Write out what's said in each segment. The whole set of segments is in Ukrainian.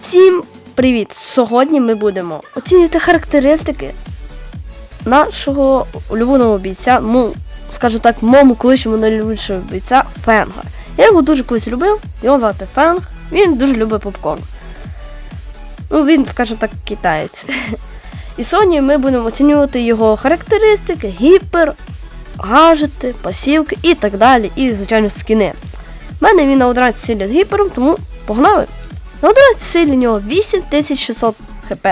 Всім привіт! Сьогодні ми будемо оцінювати характеристики нашого улюбленого бійця, ну, скажімо так, моєму колишньому найлюбленішого бійця Фенга. Я його дуже колись любив, його звати Фенг, він дуже любить попкорн. Ну, він, скажімо так, китаєць. І сьогодні ми будемо оцінювати його характеристики, гіпер, гаджети, пасівки і так далі, і, звичайно, скіни. У мене він на 11 силі з гіпером, тому погнали! На 11 силі у нього 8600 хп.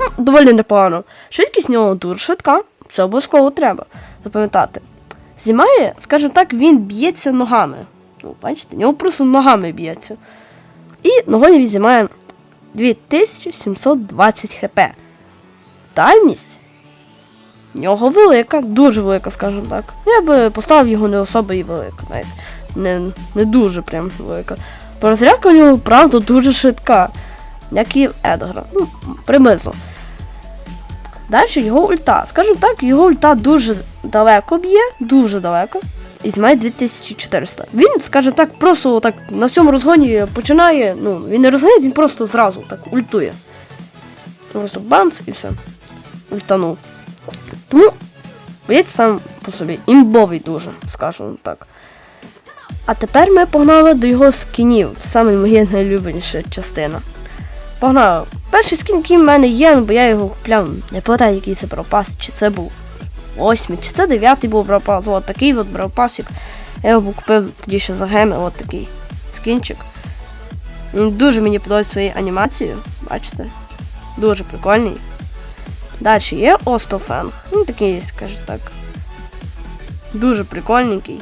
Ну, доволі непогано. Швидкість нього дуже швидка, це обов'язково треба запам'ятати. Знімає, скажімо так, він б'ється ногами. Ну, бачите, нього просто ногами б'ється. І ногою він знімає 2720 хп. Дальність нього велика, дуже велика, скажімо так. Я би поставив його не особо і велика, навіть. Не, не дуже прям велика. Розрядка у нього, правда, дуже швидка, як і в Едгара. Ну, приблизно. Далі його ульта. Скажімо так, його ульта дуже далеко б'є, дуже далеко. І знімає 2400. Він, скажімо так, просто так на цьому розгоні починає. Ну, він не розганяє, він просто зразу так ультує. Просто бамц і все. Ультанув. Тому, боєць сам по собі. Імбовий дуже, скажімо так. А тепер ми погнали до його скінів. Це саме моя найлюбленіша частина. Погнали. Перший скін, який в мене є, бо я його купляв, не пам'ятаю, який це бравпас, чи це був восьмий, чи це дев'ятий був бравпас. От такий от бравпасик. Я його купив тоді ще за геми, от такий скінчик. Він дуже мені подобається своєю анімацією, бачите? Дуже прикольний. Далі є Остофенг. Він такий, скажу так. Дуже прикольненький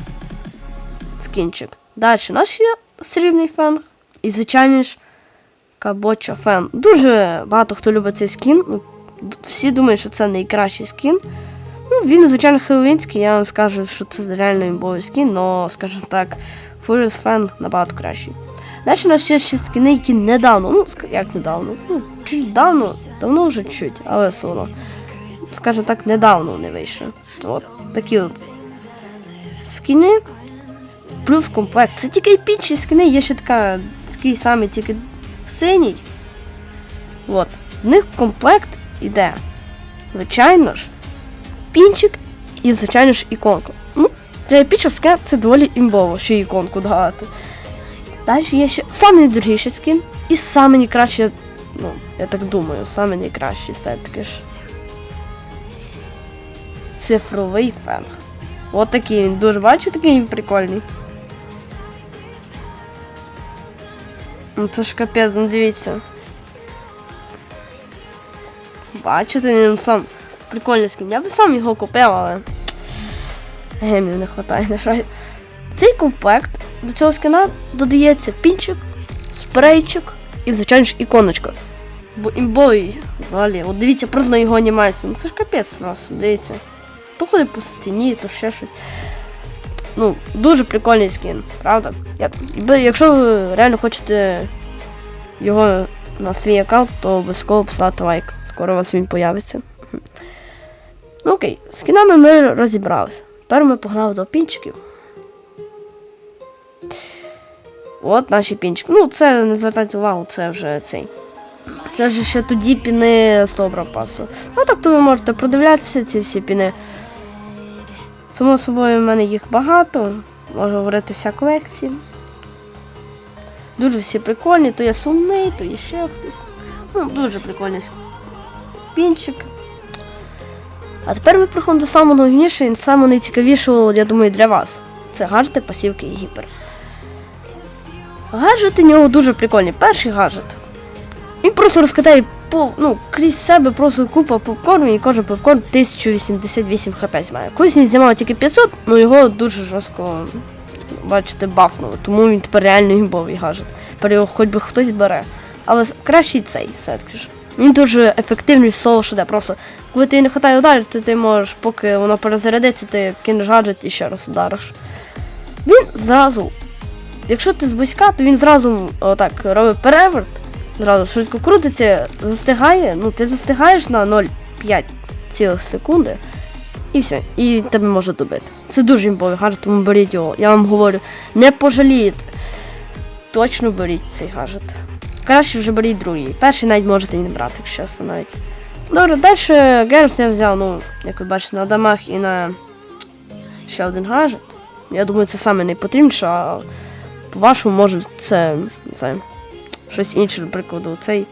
скінчик. Далі у нас є срібний фенг. І, звичайно ж, Кабоча фен. Дуже багато хто любить цей скін. Ну, Всі думають, що це найкращий скін. Ну, він, звичайно, хеллоуінський, я вам скажу, що це реально імбовий скін, але, скажімо так, Furious Fan набагато кращий. Далі у нас ще, ще скіни, які недавно, ну, як недавно, ну, чуть давно, давно вже чуть, але все одно. Скажімо так, недавно вони вийшли. От такі от скіни. Плюс комплект. Це тільки епічні скини, є ще така, такий самий, тільки синій. От. В них комплект іде. Звичайно ж, пінчик і, звичайно ж, іконка. Ну, для епічного скин це доволі імбово, ще іконку давати. Далі є ще самий найдорогіший скін і самий найкращий, ну, я так думаю, самий найкращий все-таки ж. Цифровий фенг. От він дуже бачу, такий прикольний. Ну це ж капець, ну дивіться. Бачите, він сам прикольний скін. Я би сам його купив, але. Гемів не вистачає, на жаль. Цей комплект до цього скіна додається пінчик, спрейчик і, звичайно ж, іконочка. Бо імбовий взагалі. От дивіться просто на його анімацію. Ну це ж капець просто, дивіться. То ходить по стіні, то ще щось. Ну, дуже прикольний скін, правда? Якщо ви реально хочете його на свій аккаунт, то обов'язково поставте лайк. Скоро у вас він появиться. Ну окей, з скінами ми розібралися. Тепер ми погнали до пінчиків. От наші пінчики. Ну, це не звертайте увагу, це вже цей. Це вже ще тоді піни з того бравпасу. Ну так то ви можете продивлятися ці всі піни. Само собою, в мене їх багато. Можу говорити вся колекція. Дуже всі прикольні, то є сумний, то є ще хтось. Ну, дуже прикольний пінчик. А тепер ми приходимо до самого найголовнішого і самого найцікавішого, я думаю, для вас. Це гаджети, пасівки і гіпер. Гаджети у нього дуже прикольні. Перший гаджет. Він просто розкидає по, ну, крізь себе просто купа попкорну і кожен попкорн 1088 хп знімає. Колись він знімав тільки 500, але його дуже жорстко, бачите, бафнули. Тому він тепер реально імбовий гаджет. Тепер його хоч би хтось бере. Але кращий цей все-таки ж. Він дуже ефективний в соло шеде. Просто коли ти не хватає ударів, то ти можеш, поки воно перезарядиться, ти кинеш гаджет і ще раз удариш. Він зразу, якщо ти зблизька, то він зразу отак робить переверт, зразу швидко крутиться, застигає, ну ти застигаєш на 0,5 цілих секунди. І все, і тебе може добити. Це дуже імбовий гаджет, тому беріть його. Я вам говорю, не пожалієте. Точно беріть цей гаджет. краще вже беріть другий. Перший навіть можете і не брати, якщо чесно навіть. Добре, далі Гермс я взяв, ну, як ви бачите, на дамах і на ще один гаджет. Я думаю, це саме найпотрібніше, а по-вашому, може, це не знаю, щось інше, наприклад, цей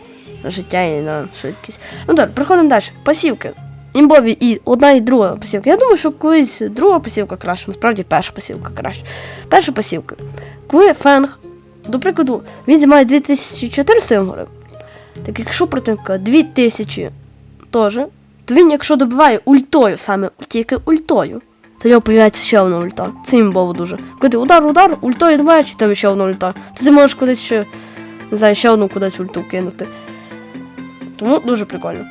на життя і на швидкість. Ну добре, приходимо далі. Пасівки. Імбові і одна і друга пасівка. Я думаю, що колись друга пасівка краще, насправді перша пасівка краще. Перша пасівка. Коли фенг, до прикладу, він займає 2400 гори, так якщо противника 2000 теж, то він, якщо добиває ультою саме, тільки ультою, то його появляється ще одна ульта. Це імбово дуже. Коли ти удар, удар, ультою добиваєш, і тебе ще одна ульта. То ти можеш кудись ще, не знаю, ще одну кудись ульту кинути. Тому дуже прикольно.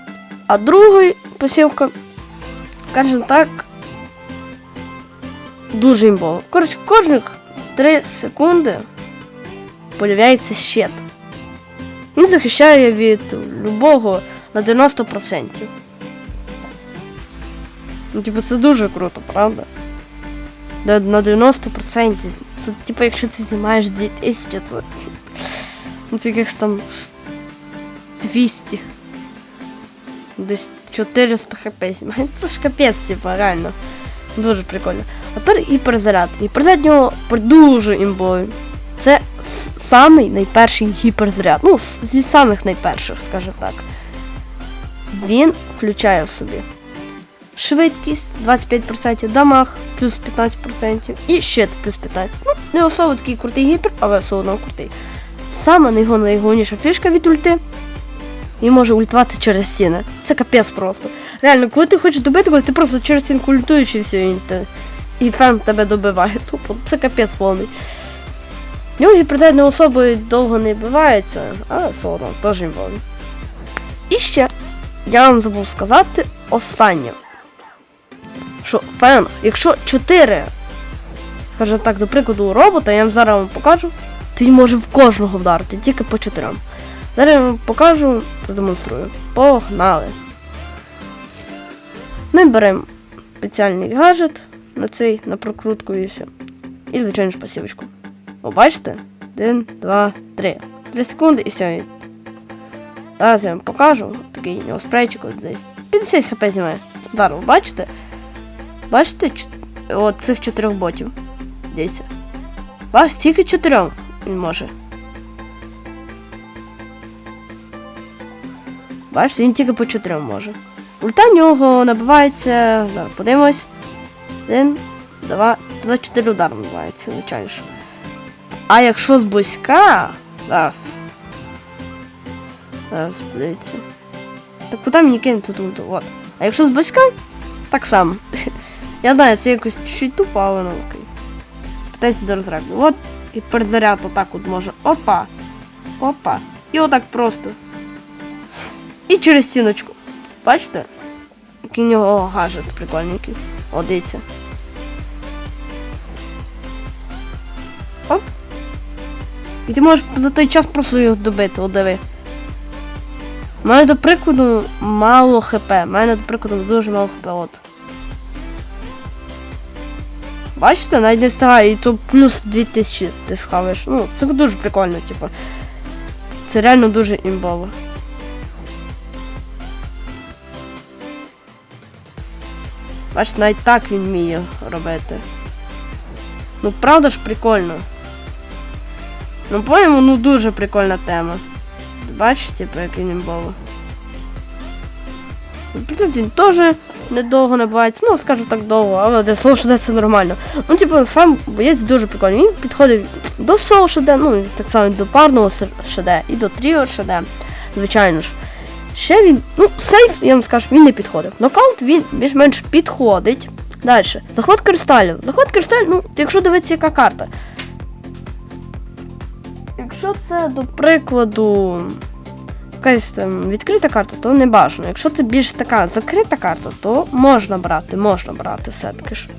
А другий посілка, скажімо так, дуже імбово. Коротше, кожних 3 секунди появляється щит. Він захищає від любого на 90%. Ну, типу, це дуже круто, правда? На 90%. Це, типу, якщо ти знімаєш 2000, це. Ну, це якихось там 200. Десь 400 хп. Це ж капець, типу, реально. Дуже прикольно. А тепер гіперзаряд. Гіперзаряд нього пр- дуже імбовий. Це самий найперший гіперзаряд. Ну, зі самих найперших, скажімо так. Він включає в собі швидкість 25%, дамаг плюс 15% і щит плюс 15%. Ну, не особо такий крутий гіпер, але все одно крутий. Найго- найголовніша фішка від ульти. Він може ультувати через стіни. Це капець просто. Реально, коли ти хочеш добити, ти просто через стінку ультуєш і все, і, те, і фен тебе добиває. Тупо, це капець повний. Нього гіпердет не особо довго не вбивається, але все одно, теж імбовий. І ще я вам забув сказати останнє. Що фен, якщо 4, скажімо так, до прикладу, робота, я вам зараз вам покажу, то він може в кожного вдарити, тільки по 4. Зараз я вам покажу, продемонструю. Погнали. Ми беремо спеціальний гаджет на цей, на прокрутку і все. І звичайно ж пасівочку. О, бачите? Один, два, три. Три секунди і все. Зараз я вам покажу. Такий нього спрейчик от десь. 50 хп знімає. Зараз, бачите? Бачите от цих чотирьох ботів? Дивіться. Бачите, тільки чотирьох може. Бачите, він тільки по чотирьом може. Ульта в нього набивається. Зараз подивимось. Один, два, за чотири удари набивається, звичайно ж. А якщо зблизька. Зараз. Зараз подивіться. Так куди мені кинути тут ульту? От. А якщо зблизька, так само. Я знаю, це якось чуть тупо, але ну окей. Питається до розряду. От і перезаряд отак от може. Опа. Опа. І отак просто. І через стіночку. Бачите? Який нього гаджет прикольненький. О, дивіться. Оп. І ти можеш за той час просто його добити, от диви. У мене, до прикладу, мало хп. У мене, до прикладу, дуже мало хп, от. Бачите, навіть не встигає, і то плюс 2000 ти схаваєш. Ну, це дуже прикольно, типу. Це реально дуже імбово. Бачите, навіть так він вміє робити. Ну, правда ж прикольно. Ну, по-моєму, ну дуже прикольна тема. Бачите, типу, як він імбово. Наприклад, він теж недовго набувається, ну, скажу так довго, але для Soul це нормально. Ну, типу, сам боєць дуже прикольний. Він підходить до Soul ну, так само до парного HD і до Тріо HD, звичайно ж. Ще він, ну, сейф, я вам скажу, він не підходив. Нокаут він більш-менш підходить. Далі. Заход кристалів. Заход кристалів, ну, якщо дивитися, яка карта. Якщо це, до прикладу, якась там відкрита карта, то не бажано. Якщо це більш така закрита карта, то можна брати, можна брати все-таки ж.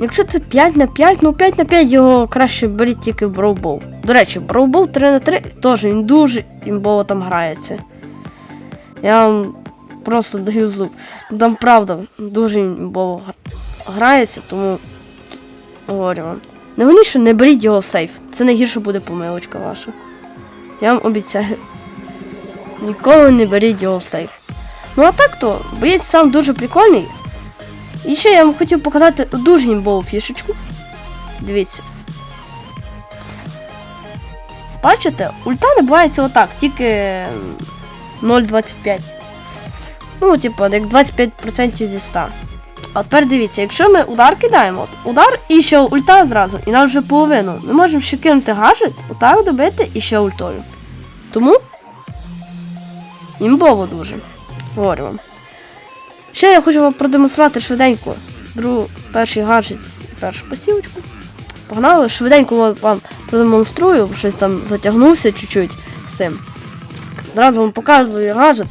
Якщо це 5 на 5, ну 5 на 5 його краще беріть тільки в Броубол. До речі, Броубол 3 на 3 теж він дуже імбово там грається. Я вам просто даю зуб. Там правда дуже імбово грається, тому говорю вам. Найголовніше не беріть його в сейф. Це найгірше буде помилочка ваша. Я вам обіцяю. Ніколи не беріть його в сейф. Ну а так то, боєць сам дуже прикольний. І ще я вам хотів показати дуже імбову фішечку. Дивіться. Бачите, ульта набувається отак, тільки 0,25. Ну, типу, як 25% зі 100. А тепер дивіться, якщо ми удар кидаємо, от, удар і ще ульта зразу, і нам вже половину. Ми можемо ще кинути гаджет, отак добити і ще ультою. Тому імбово дуже. Говорю вам. Ще я хочу вам продемонструвати швиденько другу, перший гаджет, першу посівочку. Погнали, швиденько вам продемонструю, щось там затягнувся чуть-чуть з цим. Зразу вам показую гаджет.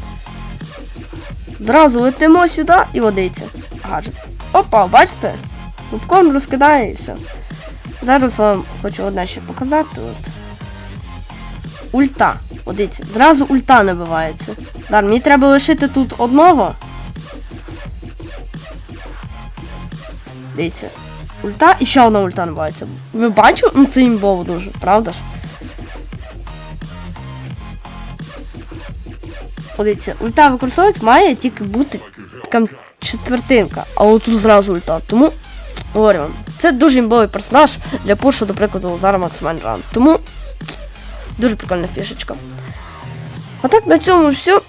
Зразу летимо сюди і водиться. Гаджет. Опа, бачите? Попкорн розкидається. Зараз вам хочу одне ще показати. От. Ульта. Дивіться, зразу ульта набивається. Дар, мені треба лишити тут одного. Дивіться. Ульта і ще одна ульта набивається. Ви бачите? Ну це імбово дуже, правда ж? Дивіться, ульта використовувати має тільки бути четвертинка, а от тут зразу ульта. Тому говорю вам, це дуже імбовий персонаж для пушу, до прикладу, зараз максимальний раунд. Тому дуже прикольна фішечка. А так на цьому все.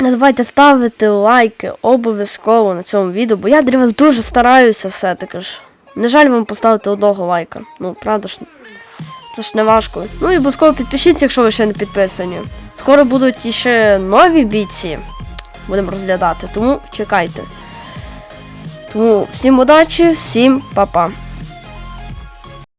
Не забувайте ставити лайки обов'язково на цьому відео, бо я для вас дуже стараюся все-таки ж. Не жаль вам поставити одного лайка. Ну, правда ж. Це ж не важко. Ну і обов'язково підпишіться, якщо ви ще не підписані. Скоро будуть іще нові бійці. Будемо розглядати, тому чекайте. Тому всім удачі, всім па-па.